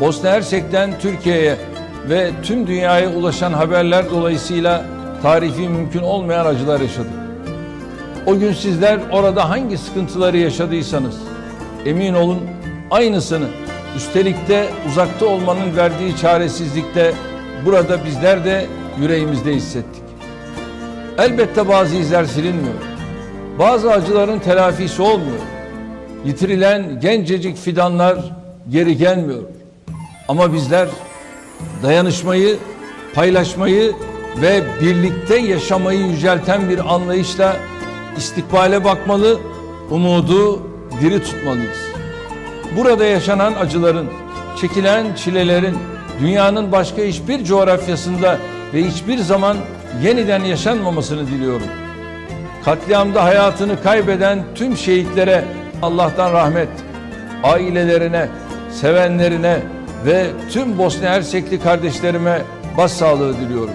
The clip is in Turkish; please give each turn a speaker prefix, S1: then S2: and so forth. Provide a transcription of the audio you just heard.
S1: Bosna Hersek'ten Türkiye'ye ve tüm dünyaya ulaşan haberler dolayısıyla tarifi mümkün olmayan acılar yaşadık. O gün sizler orada hangi sıkıntıları yaşadıysanız emin olun aynısını üstelik de uzakta olmanın verdiği çaresizlikte burada bizler de yüreğimizde hissettik. Elbette bazı izler silinmiyor. Bazı acıların telafisi olmuyor. Yitirilen gencecik fidanlar geri gelmiyor. Ama bizler dayanışmayı, paylaşmayı ve birlikte yaşamayı yücelten bir anlayışla istikbale bakmalı, umudu diri tutmalıyız. Burada yaşanan acıların, çekilen çilelerin dünyanın başka hiçbir coğrafyasında ve hiçbir zaman yeniden yaşanmamasını diliyorum. Katliamda hayatını kaybeden tüm şehitlere Allah'tan rahmet, ailelerine, sevenlerine ve tüm Bosna Hersekli kardeşlerime başsağlığı diliyorum.